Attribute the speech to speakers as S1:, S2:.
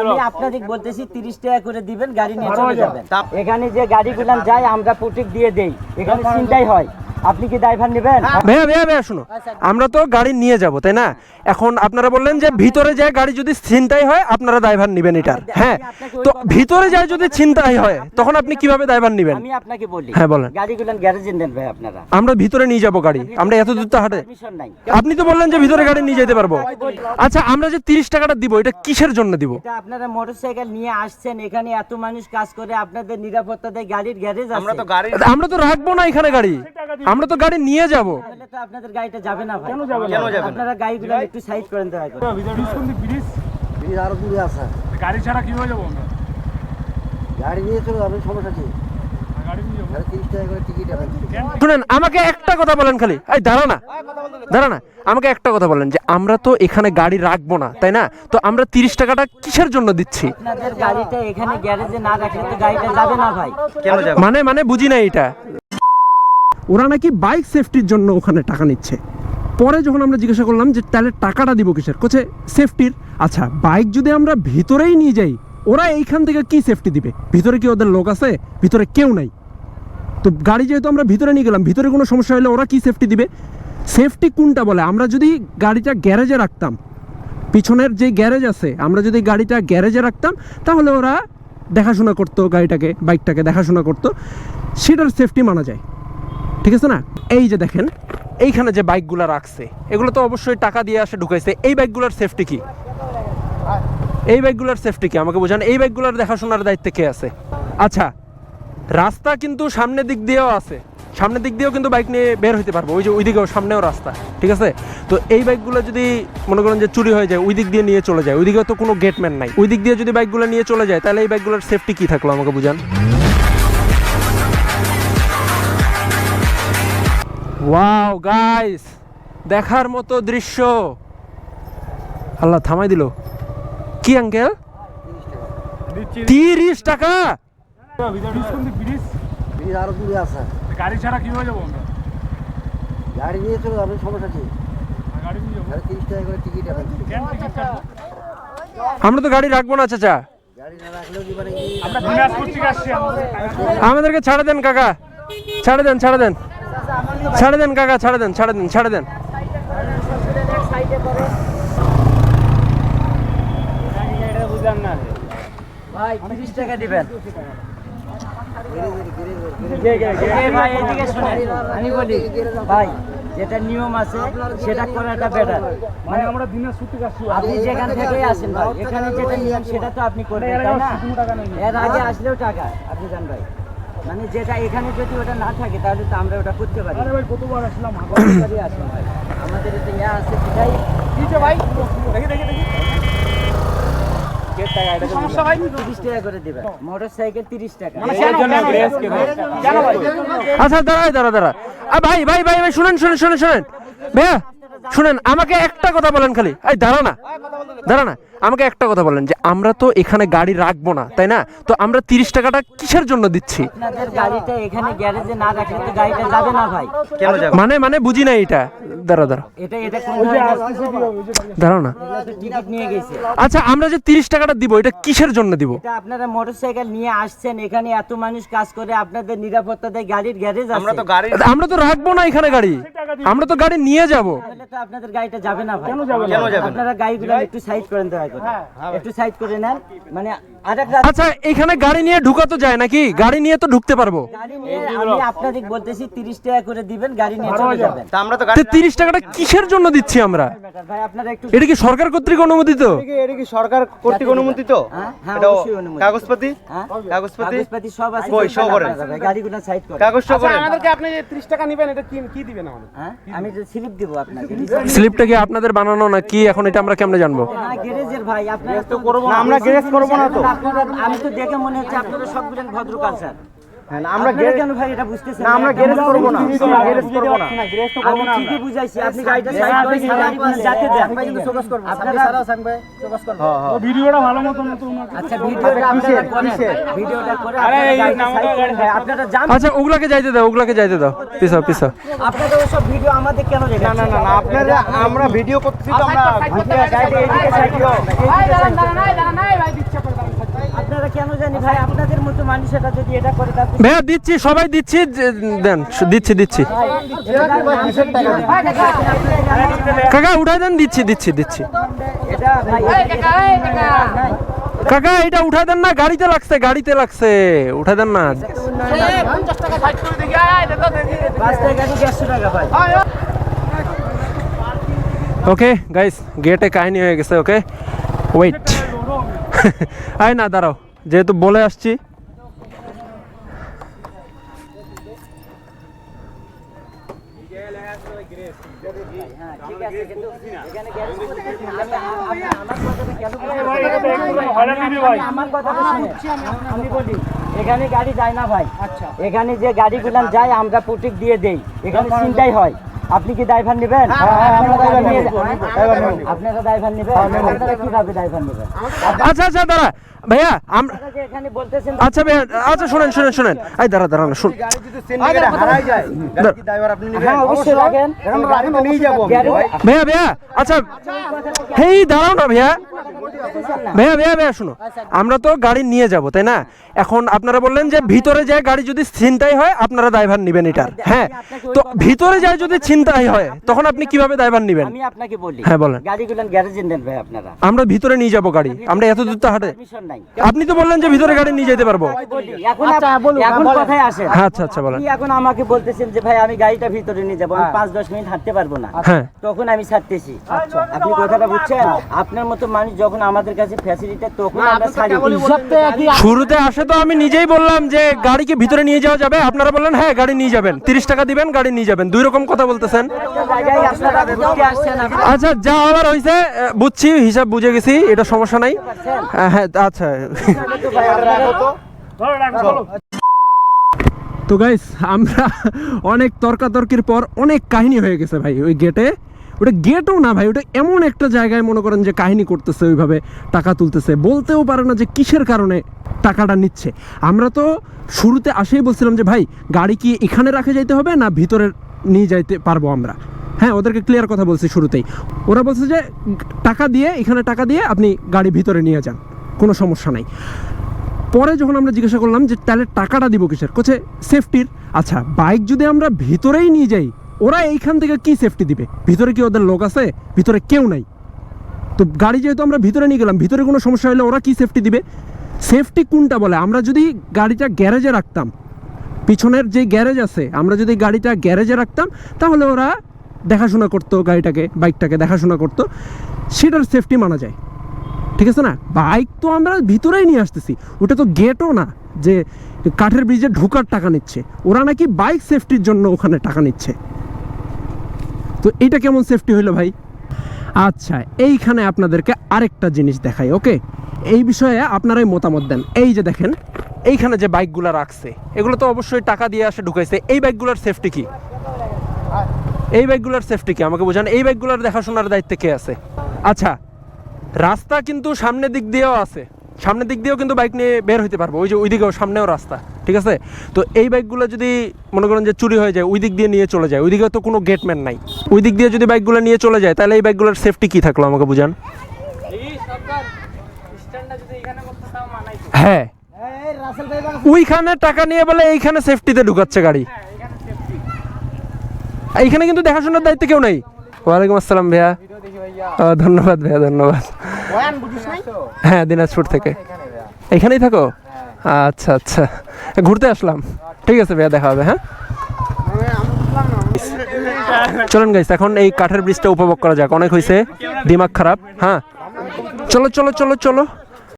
S1: আমি আপনাদের বলতেছি তিরিশ টাকা করে দিবেন গাড়ি নিয়ে চলে যাবেন। এখানে যে গাড়িগুলো যায় আমরা প্রতীক দিয়ে দেই। এখানে চিন্তাই হয়। আপনি কি ড্রাইভার নেবেন?
S2: ভাইয়া ভাইয়া ভাইয়া শুনো আমরা তো গাড়ি নিয়ে যাব তাই না? এখন আপনারা বললেন যে ভিতরে যায় গাড়ি যদি ছিনতাই হয় আপনারা ড্রাইভার নেবেন এটার। হ্যাঁ তো ভিতরে যায় যদি ছিনতাই হয় তখন আপনি কীভাবে ড্রাইভার নেবেন?
S1: আমি আপনাকে বলি।
S2: হ্যাঁ, বলেন।
S1: গাড়িগুলো গ্যারেজে নেন ভাই আপনারা।
S2: আমরা ভিতরে নিয়ে যাব গাড়ি। আমরা এত দূর তো হাটে। আপনি তো বললেন যে ভিতরে গাড়ি নিয়ে যেতে পারব। আচ্ছা আমরা যে তিরিশ টাকাটা দিব এটা কিসের জন্য দিব?
S1: এটা আপনারা মোটরসাইকেল নিয়ে আসছেন এখানে এত মানুষ কাজ করে আপনাদের নিরাপত্তা দেয় গাড়ির গ্যারেজ আছে।
S3: আমরা তো গাড়ি
S2: আমরা তো রাখব না এখানে গাড়ি। আমরা তো গাড়ি নিয়ে যাব।
S1: আপনাদের গাড়িটা যাবে না ভাই।
S3: কেন যাবে
S1: আপনারা গাড়িগুলো একটু সাইড করেন দয়া করে।
S4: ব্রিজ ব্রিজ
S5: ব্রিজ আরও দূরে আছে।
S4: গাড়ি ছাড়া কীভাবে যাব আমরা?
S5: গাড়ি নিয়ে চলে যাবেন সমস্যা কি?
S4: গাড়ি নিয়ে যাব।
S5: গাড়ি তিরিশ টাকা করে টিকিট আছে
S2: শুনেন আমাকে একটা কথা বলেন খালি। এই দাঁড়া না। দাঁড়া। না। আমাকে একটা কথা বলেন যে আমরা তো এখানে গাড়ি রাখব না তাই না? তো আমরা তিরিশ টাকাটা কিসের জন্য দিচ্ছি?
S1: গাড়িটা এখানে গ্যারেজে না রাখলে গাড়িটা যাবে না ভাই।
S2: মানে মানে বুঝি না এটা ওরা নাকি বাইক সেফটির জন্য ওখানে টাকা নিচ্ছে। পরে যখন আমরা জিজ্ঞাসা করলাম যে, তাহলে টাকাটা দিব কিসের? কোচে সেফটির আচ্ছা বাইক যদি আমরা ভিতরেই নিয়ে যাই, ওরা এইখান থেকে কি সেফটি দিবে? ভিতরে কি ওদের লোক আছে? ভিতরে কেউ নাই। তো গাড়ি যেহেতু আমরা ভিতরে নিয়ে গেলাম, ভিতরে কোনো সমস্যা হলে ওরা কি সেফটি দিবে? সেফটি কোনটা বলে? আমরা যদি গাড়িটা গ্যারেজে রাখতাম, পিছনের যে গ্যারেজ আছে, আমরা যদি গাড়িটা গ্যারেজে রাখতাম, তাহলে ওরা দেখাশোনা করতো গাড়িটাকে বাইকটাকে দেখাশোনা করতো। সেটার সেফটি মানা যায়। ঠিক আছে না? এই যে দেখেন, এইখানে যে বাইকগুলো রাখছে, এগুলো তো অবশ্যই টাকা দিয়ে আসে ঢুকাইছে। এই বাইকগুলোর সেফটি কি? এই বাইকগুলোর সেফটি কি? আমাকে বোঝান, এই বাইকগুলোর দেখাশোনার দায়িত্বে কে আছে? আচ্ছা রাস্তা কিন্তু সামনের দিক দিয়েও আছে। সামনের দিক দিয়েও কিন্তু বাইক নিয়ে বের হইতে পারব। ওই যে ওই দিকেও সামনেও রাস্তা, ঠিক আছে? তো এই বাইকগুলো যদি মনে করেন যে চুরি হয়ে যায় ওই দিক দিয়ে নিয়ে চলে যায় ওই দিকেও তো কোনো গেটম্যান নাই। ওই দিক দিয়ে যদি বাইকগুলো নিয়ে চলে যায়, তাহলে এই বাইকগুলোর সেফটি কি থাকল আমাকে বুঝান? ওয়াও গাইস দেখার মতো দৃশ্য। আল্লাহ থামাই দিল। কি আঙ্কেল তিরিশ টাকা।
S4: গাড়ি ছাড়া কীভাবে যাব আমরা?
S5: গাড়ি নিয়ে চলে যাবেন সমস্যা কি?
S4: গাড়ি নিয়ে যাব।
S5: গাড়ি তিরিশ টাকা করে টিকিট আছে
S4: কেন টিকিট কাটবো?
S2: আমরা তো গাড়ি রাখব না চাচা।
S5: গাড়ি না রাখলেও কি মানে
S2: আমাদেরকে ছাড়ে দেন কাকা। ছাড়ে দেন ছাড়ে দেন। ছাড়ে দেন কাকা ছাড়ে দেন ছাড়ে দেন ছাড়ে দেন।
S1: ভাই তিরিশ টাকা দিবেন।
S5: গ্যারেজের গ্যারেজের
S1: এই ভাই এদিকে শুনেন। আমি বলি ভাই যেটা নিয়ম আছে সেটা করাটা বেটার মানে
S4: আমরা থেকে আসছি
S1: আপনি যেখান থেকেই আসেন ভাই। এখানে যেটা নিয়ম সেটা তো আপনি করবেন এর আগে আসলেও টাকা আপনি জান ভাই। মানে যেটা এখানে যদি ওটা না থাকে তাহলে তো আমরা ওটা করতে পারি।
S4: আরে ভাই কতবার আসলাম?
S1: কতবারই আসেন ভাই। আমাদের এতে ইয়ে আছে সেটাই
S4: ভাই? দেখি দেখি দেখি। সমস্যা ভাই?
S1: তিরিশ করে দেবেন মোটর সাইকেল তিরিশ টাকা।
S4: জানো
S2: আচ্ছা দাঁড়ায় দাঁড়া দাঁড়া আ, ভাই ভাই ভাই ভাই শুনেন শুনেন শুনেন শুনেন। ভাইয়া শুনেন আমাকে একটা কথা বলেন খালি। এই দাঁড়া না। দাঁড়া না। আমাকে একটা কথা বলেন যে আমরা তো এখানে গাড়ি রাখব না তাই না? তো আমরা তিরিশ টাকাটা কিসের জন্য দিচ্ছি?
S1: আপনাদের গাড়িটা এখানে গ্যারেজে না রাখলে তো গাড়িটা যাবে না ভাই।
S3: কেন যাবে?
S2: মানে মানে বুঝি না এটা। দাঁড়া দাঁড়া
S1: এটা এটা কোন
S2: দাঁড়াও না।
S1: টিকিট নিয়ে গেছে।
S2: আচ্ছা আমরা যে তিরিশ টাকাটা দিব এটা কিসের জন্য দিব?
S1: এটা আপনারা মোটরসাইকেল নিয়ে আসছেন এখানে এত মানুষ কাজ করে আপনাদের নিরাপত্তা দেয় গাড়ির গ্যারেজ আছে।
S3: আমরা তো গাড়ি
S2: আমরা তো রাখব না এখানে গাড়ি। আমরা তো গাড়ি নিয়ে যাব।
S1: তাহলে তো আপনাদের গাড়িটা যাবে না ভাই।
S4: কেন যাবে না?
S3: কেন যাবে না?
S1: আপনারা গাড়িগুলো একটু সাইড করেন দয়া একটু সাইড করে নেন। মানে
S2: আচ্ছা এখানে গাড়ি নিয়ে ঢুকা তো যায় নাকি? গাড়ি নিয়ে তো ঢুকতে পারব।
S1: আমি আপনাদের বলতেছি তিরিশ টাকা করে দিবেন গাড়ি নিয়ে চলে যাবেন।
S3: আমরা তো
S2: তো
S3: গাড়ি
S2: তিরিশ টাকাটা কিসের জন্য দিচ্ছি আমরা?
S1: ভাই আপনারা একটু
S2: এটা কি সরকার কর্তৃক অনুমোদিত?
S3: এটা কি সরকার কর্তৃক অনুমোদিত?
S1: হ্যাঁ, হ্যাঁ।
S3: কাগজপাতি?
S1: হ্যাঁ?
S3: কাগজপাতি?
S1: কাগজপাতি সব আছে
S3: কই, show করেন।
S1: গাড়িগুলো সাইড করেন
S3: কাগজ করেন
S4: আমাদেরকে আপনি যে 30 টাকা নেবেন এটা কি কি দিবেন আমাদের?
S1: হ্যাঁ আমি যে স্লিপ দেবো আপনাকে।
S2: স্লিপটা কি আপনাদের বানানো না কি এখন এটা আমরা কেমনে জানব?
S1: না ভাই আপনারা তো করব
S3: না, আমরা গ্রেস করব না তো।
S1: আমি তো দেখে মনে হচ্ছে আপনারা সব গুলেন ভদ্র কালচার
S3: হ্যাঁ, আমরা
S1: কেন ভাই এটা বুঝতেছেন
S3: না, আমরা গ্যারেজ করব না। গ্যারেজ করব না।
S1: আমি ঠিকই বুঝাইছি আপনি গাড়িটা সাইড করে সারা আপনি যাতে দেন। আপনারা
S4: ভিডিওটা ভালো মতো মতো
S1: আচ্ছা ভিডিওটা আপনারা করেন। ভিডিওটা করে আপনারা গাড়িটা সাইড আপনারা জান
S2: আচ্ছা ওগুলাকে যাইতে দাও ওগুলাকে যাইতে দাও।
S1: আপনারা ওসব ভিডিও আমাদের কেন
S3: না না না না আপনারা আমরা ভিডিও করতেছি তো আমরা গাড়ি সাইড দিও
S1: এইদিকে side করেন। মানুষ এটা যদি এটা করে
S2: ভাইয়া দিচ্ছি সবাই দিচ্ছি দেন দিচ্ছি দিচ্ছি। কাকা উঠাই দেন দিচ্ছি দিচ্ছি দিচ্ছি। কাকা এটা উঠাই দেন না গাড়িতে লাগছে গাড়িতে লাগছে। উঠাই দেন না। ওকে গাইস গেটে কাহিনী হয়ে গেছে ওকে? ওয়েট আয় না দাঁড়াও। যেহেতু বলে আসছি।
S1: আমি এখানে গাড়ি যায় না ভাই। এখানে যে গাড়িগুলো যায়, আমরা প্রতীক দিয়ে দেই। এখানে চিন্তাই হয়। আপনি কি ড্রাইভার নেবেন? আপনারা নিয়ে যান। আপনারা ড্রাইভার নেবেন। কীভাবে ড্রাইভার নেবেন?
S2: আচ্ছা আচ্ছা দাঁড়া। ভাইয়া আমরা
S1: এখানে বলতেছেন
S2: আচ্ছা ভাইয়া আচ্ছা শুনেন শুনেন শুনেন। এই দাঁড়া দাঁড়া শুন
S3: গাড়ি যদি সেন্টারে হারাই যায় গাড়ি কি ড্রাইভার আপনি নেবেন?
S1: হ্যাঁ অবশ্যই রাখেন।
S3: এখন রাখেন তো নিয়ে যাব। আমি
S1: গাড়ি-
S3: ভাই
S2: ভাইয়া ভাইয়া আচ্ছা হেই দাঁড়াও না ভাইয়া। ভাইয়া ভাইয়া ভাইয়া শুনো। আমরা তো গাড়ি নিয়ে যাব তাই না? এখন আপনারা বললেন যে ভিতরে যায় গাড়ি যদি ছিনতাই হয় আপনারা ড্রাইভার নেবেন এটার। হ্যাঁ তো ভিতরে যায় যদি ছিনতাই হয় তখন আপনি কীভাবে ড্রাইভার নেবেন?
S1: আমি আপনাকে বলি
S2: হ্যাঁ, বলেন।
S1: গাড়িগুলো গ্যারেজে নেন ভাই আপনারা।
S2: আমরা ভিতরে নিয়ে যাব গাড়ি। আমরা এত দূর তো হাঁটে।
S1: পারমিশন নাই।
S2: আপনি তো বললেন যে ভিতরে গাড়ি নিয়ে যেতে পারব।
S1: এখন আপ- এখন কথায় আসেন
S2: হ্যাঁ আচ্ছা আচ্ছা বলেন।
S1: আপনি এখন আমাকে বলতেছেন যে ভাই আমি গাড়িটা ভিতরে নিয়ে যাব আমি পাঁচ দশ মিনিট হাঁটতে পারব না।
S2: হ্যাঁ।
S1: তখন আমি ছাড়তেছি। আচ্ছা আপনি কথাটা বুঝছেন? আপনার মতো মানুষ যখন আমাদের কাছে ফ্যাসিলিটি তখন আমরা ছাড়ি।
S2: শুরুতে আসে তো আমি নিজেই বললাম যে গাড়িকে ভিতরে নিয়ে যাওয়া যাবে। আপনারা বললেন হ্যাঁ গাড়ি নিয়ে যাবেন। তিরিশ টাকা দিবেন গাড়ি নিয়ে যাবেন। দুই রকম কথা বলতেছেন। আচ্ছা যা আবার হয়েছে বুঝছি হিসাব বুঝে গেছি এটা সমস্যা নাই। হ্যাঁ, আচ্ছা।
S1: তো
S2: গাইস আমরা অনেক তর্কাতর্কির পর অনেক কাহিনী হয়ে গেছে ভাই ওই গেটে ওটা গেটও না ভাই ওটা এমন একটা জায়গায় মনে করেন যে কাহিনী করতেছে ওইভাবে টাকা তুলতেছে। বলতেও পারে না যে কিসের কারণে টাকাটা নিচ্ছে। আমরা তো শুরুতে আসেই বলছিলাম যে, ভাই, গাড়ি কি এখানে রাখে যাইতে হবে না ভিতরে নিয়ে যাইতে পারব আমরা? হ্যাঁ ওদেরকে ক্লিয়ার কথা বলছি শুরুতেই। ওরা বলছে যে, টাকা দিয়ে, এখানে টাকা দিয়ে আপনি গাড়ি ভিতরে নিয়ে যান। কোনো সমস্যা নাই। পরে যখন আমরা জিজ্ঞাসা করলাম যে, তাহলে টাকাটা দিব কিসের? কোচে সেফটির। আচ্ছা বাইক যদি আমরা ভিতরেই নিয়ে যাই, ওরা এইখান থেকে কি সেফটি দিবে? ভিতরে কি ওদের লোক আছে? ভিতরে কেউ নাই। তো গাড়ি যেহেতু আমরা ভিতরে নিয়ে গেলাম, ভিতরে কোনো সমস্যা হলে ওরা কি সেফটি দিবে? সেফটি কোনটা বলে? আমরা যদি গাড়িটা গ্যারেজে রাখতাম, পিছনের যে গ্যারেজ আছে, আমরা যদি গাড়িটা গ্যারেজে রাখতাম, তাহলে ওরা দেখাশোনা করতো গাড়িটাকে, বাইকটাকে দেখাশোনা করতো। সেটার সেফটি মানা যায়। ঠিক আছে না? বাইক তো আমরা ভিতরেই নিয়ে আসতেছি। ওটা তো গেটও না যে কাঠের ব্রিজে ঢোকার টাকা নিচ্ছে। ওরা নাকি বাইক সেফটির জন্য ওখানে টাকা নিচ্ছে। তো এইটা কেমন সেফটি হইল ভাই? আচ্ছা এইখানে আপনাদেরকে আরেকটা জিনিস দেখাই, ওকে? এই বিষয়ে আপনারাই মতামত দেন। এই যে দেখেন, এইখানে যে বাইকগুলো রাখছে, এগুলো তো অবশ্যই টাকা দিয়ে আসে ঢুকাইছে। এই বাইকগুলোর সেফটি কি? এই বাইকগুলোর সেফটি কি? আমাকে বোঝান, এই বাইকগুলোর দেখাশোনার দায়িত্বে কে আছে? আচ্ছা রাস্তা কিন্তু সামনের দিক দিয়েও আছে। সামনের দিক দিয়েও কিন্তু বাইক নিয়ে বের হইতে পারব। ওই যে ওই দিকেও সামনেও রাস্তা, ঠিক আছে? তো এই বাইকগুলো যদি মনে করেন যে চুরি হয়ে যায়, ওই দিক দিয়ে নিয়ে চলে যায় ওই দিকে তো কোনো গেটম্যান নাই। ওই দিক দিয়ে যদি বাইকগুলো নিয়ে চলে যায়, তাহলে এই বাইকগুলোর সেফটি কি থাকল আমাকে বুঝান? হ্যাঁ। ওইখানে টাকা নিয়ে বলে এইখানে সেফটিতে ঢুকাচ্ছে গাড়ি। এইখানে কিন্তু দেখাশোনার দায়িত্ব কেউ নেই। ওয়ালাইকুম আসসালাম ভাইয়া। ধন্যবাদ ভাইয়া ধন্যবাদ। হ্যাঁ দিনাজপুর থেকে। এখানেই থাকো? আচ্ছা আচ্ছা। ঘুরতে আসলাম। ঠিক আছে ভাইয়া দেখা হবে হ্যাঁ? চলুন গাইস এখন এই কাঠের ব্রিজটা উপভোগ করা যাক। অনেক হয়েছে দিমাগ খারাপ হ্যাঁ? চলো চলো চলো চলো।